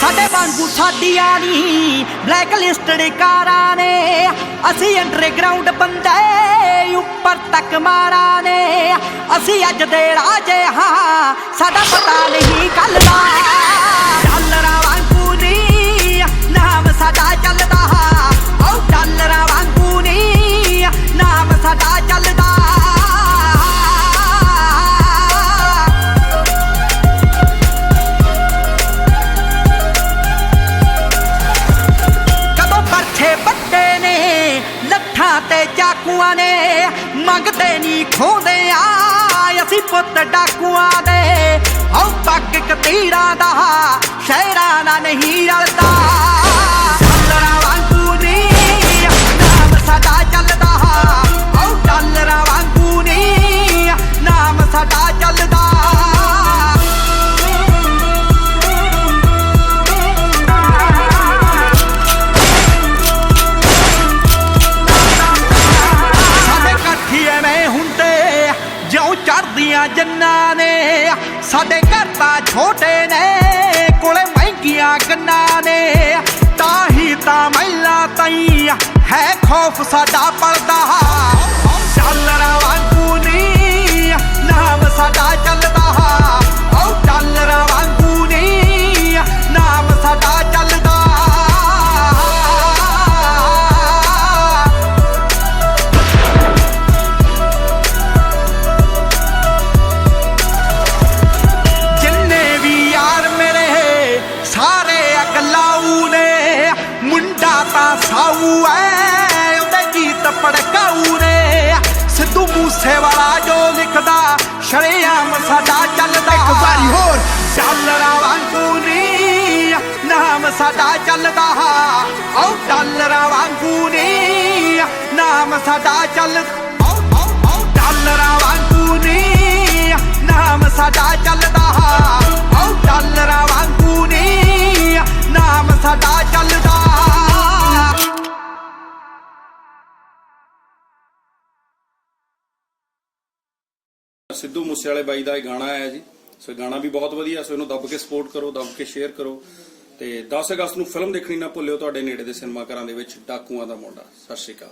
ਸਾਡੇ ਵਾਂਗੂ ਸਾਡੀਆਂ ਨਹੀਂ ਬਲੈਕ ਲਿਸਟਡ ਕਾਰਾਂ ਨੇ। ਅਸੀਂ ਅੰਡਰਗਰਾਉਂਡ ਬੰਦੇ, ਉੱਪਰ ਤੱਕ ਮਾਰਾਂ ਨੇ। ਅਸੀਂ ਅੱਜ ਦੇ ਰਾਜੇ ਹਾਂ, ਸਾਡਾ ਪਤਾ ਨਹੀਂ ਕੱਲ ਦਾ। ਲੱਠਾਂ ਚਾਕੂਆਂ ਨੇ ਮੰਗਦੇ ਨਹੀਂ ਖੋਦੇ ਆ। ਅਸੀਂ ਪੁੱਤ ਡਾਕੂਆਂ ਦੇ। ਹਉ ਪੱਗ ਕਤੀਰਾਂ ਦਾ ਸ਼ਹਿਰਾਂ ਨਾਲ ਨਹੀਂ ਰਲਦਾ। ਚੜਦੀਆਂ ਜੰਨਾਂ ਨੇ, ਸਾਡੇ ਘਰ ਤਾਂ ਛੋਟੇ ਨੇ, ਕੋਲੇ ਮਹਿੰਗੀਆਂ ਗੰਨਾਂ ਨੇ, ਤਾਂ ਹੀ ਤਾਂ ਮਹਿਲਾ ਤਈ ਹੈ ਖੌਫ ਸਾਡਾ ਪਲਦਾ ਡਾਲਰਾਂ ਅਗਲਾਊ ਨੇ ਮੁੰਡਾ ਤਾਂ ਸਾਊ ਐ ਉਹਦੇ ਗੀਤ ਪੜਕਾਊ ਨੇ ਸਿੱਧੂ ਮੂਸੇ ਵਾਲਾ ਜੋ ਲਿਖਦਾ ਸ਼ਰੇਆਮ ਸਾਡਾ ਚੱਲਦਾ ਇੱਕ ਵਾਰੀ ਹੋਰ ਡਾਲਰਾਂ ਵਾਂਗੂ ਨੀ ਨਾਮ ਸਾਡਾ ਚੱਲਦਾ ਓ ਡਾਲਰਾਂ ਵਾਂਗੂ ਨੀ ਨਾਮ ਸਾਡਾ ਚੱਲਦਾ ਓ ਓ ਓ ਡਾਲਰਾਂ ਵਾਂਗੂ ਨੀ ਨਾਮ ਸਾਡਾ ਚੱਲਦਾ ਸਿੱਧੂ ਮੂਸੇਵਾਲੇ ਬਾਈ ਦਾ ਇਹ ਗਾਣਾ ਆਇਆ ਜੀ। ਸੋ ਇਹ ਗਾਣਾ ਵੀ ਬਹੁਤ ਵਧੀਆ, ਸੋ ਇਹਨੂੰ ਦੱਬ ਕੇ ਸਪੋਰਟ ਕਰੋ, ਦੱਬ ਕੇ ਸ਼ੇਅਰ ਕਰੋ। ਤੇ 10 ਅਗਸਤ ਨੂੰ ਫਿਲਮ ਦੇਖਣੀ ਨਾ ਭੁੱਲਿਓ ਤੁਹਾਡੇ ਨੇੜੇ ਦੇ ਸਿਨੇਮਾ ਘਰਾਂ ਦੇ ਵਿੱਚ, ਡਾਕੂਆਂ ਦਾ ਮੁੰਡਾ ਸਤਿ ਸ਼੍ਰੀ ਅਕਾਲ।